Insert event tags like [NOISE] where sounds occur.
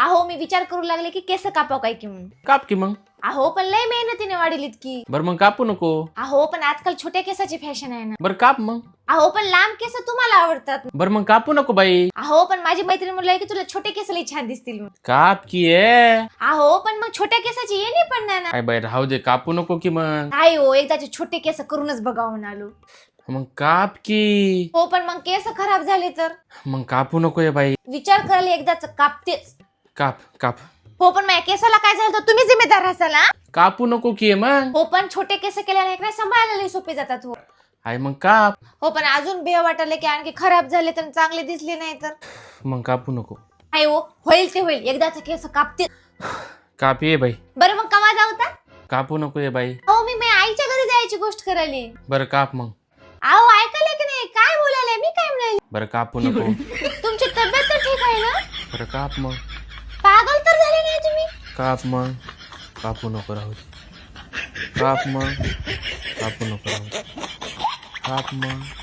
अहो मी विचार करू लागले की केस कापाव काय की म्हणून? काप की मग? अहो पण लय मेहनतीने वाढीलीत की बरं मग कापू नको. अहो पण आजकाल छोट्या केसाची फॅशन आहे ना. बरं काप मग. अहो पण लांब केस तुम्हाला आवडतात. बरं मग कापू नको बाई. अहो पण माझी मैत्रीण म्हणलं की तुला छोटे केस लई छान दिसतील म्हणून. काप की ये अहो पण मग छोट्या केसाची ये नाही पडणार ना काय बाई राहू दे कापू नको की मग. नाही हो एकदाचे छोटे केस करूनच बघावं म्हणालो. मग काप की. हो पण मग केस खराब झाले तर? मग कापू नको ये बाई. विचार करायला एकदाच कापतेच. काप काप. हो पण माझ्या केसाला काय झालं तर तुम्ही जिम्मेदार असाल हा? कापू नको की मग. हो पण छोटे केस केल्याने एक नाही सांभाळायला लई सोपे जातात हो. आहे मग काप. हो पण अजून भे वाटायला की आणखी खराब झाले तर चांगले दिसले नाही तर. मग कापू नको. नाही हो होईल ते होईल. एकदाच केस कापते काप ये बाई. बरं मग कवा जाऊ तर कापू नको ये बाई. हो मी माझ्या आईच्या घरी जायची गोष्ट करायली. बरं काप मग. अहो ऐकायला की नाही? काय बोलायला मी काय म्हणाली? बरं कापू नको. [LAUGHS] तुमची तब्येत तर ठीक आहे ना? बरं काप मग. पागल तर झाले नाही तुम्ही. काप मग. कापू नको राहू दे. काप मग. कापू नको राहू दे. काप मग.